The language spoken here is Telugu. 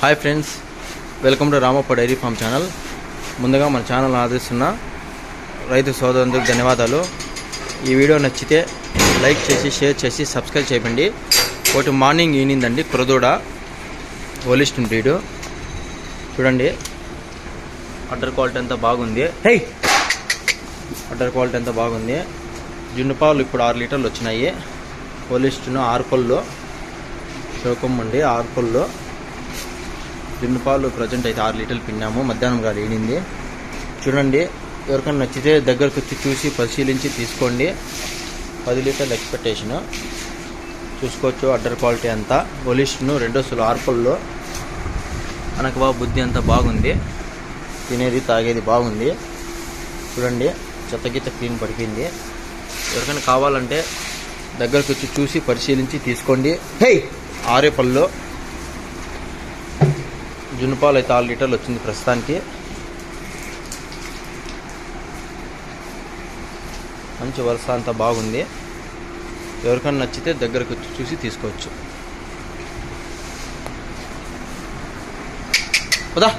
Hi friends welcome to Ramappa dairy farm channel. ముందుగా మన ఛానల్ ఆదరిస్తున్న రైతు సోదరులకు ధన్యవాదాలు. ఈ వీడియో నచ్చితే లైక్ చేసి షేర్ చేసి సబ్స్క్రైబ్ చేయండి ఒకటి మార్నింగ్ ఈనిందండి కురదూడ ఒలిస్టన్ బ్రీడు. చూడండి అడ్డర్ క్వాలిటీ అంతా బాగుంది. హే! అడ్డర్ క్వాలిటీ అంతా బాగుంది. జున్ను పాలు ఇప్పుడు ఆరు లీటర్లు వచ్చినాయి. పోలిస్టును ఆరు పళ్ళు. అండి ఆరు పళ్ళు. జున్ను పాలు ప్రజెంట్ అయితే ఆరు లీటర్లు పిన్నాము. మధ్యాహ్నం గారు ఏడింది చూడండి ఎవరికైనా నచ్చితే దగ్గరకు వచ్చి చూసి పరిశీలించి తీసుకోండి. పది లీటర్ల ఎక్స్పెక్టేషన్ చూసుకోవచ్చు అడ్డర్ క్వాలిటీ అంతా. ఒలిస్ట్ను రెండో సులు ఆర్పల్లో. పళ్ళు అనకబా బుద్ధి అంతా బాగుంది. తినేది తాగేది బాగుంది. చూడండి చెత్తగీత క్లీన్ పడిపోయింది. ఎవరికైనా కావాలంటే దగ్గరకు వచ్చి చూసి పరిశీలించి తీసుకోండి. హే! ఆరే పళ్ళు జున్నుపాలు అయితే ఆరు లీటర్లు వచ్చింది ప్రస్తుతానికి. మంచి వరుస అంతా బాగుంది. ఎవరికైనా నచ్చితే దగ్గరకు వచ్చి చూసి తీసుకోవచ్చు. వదా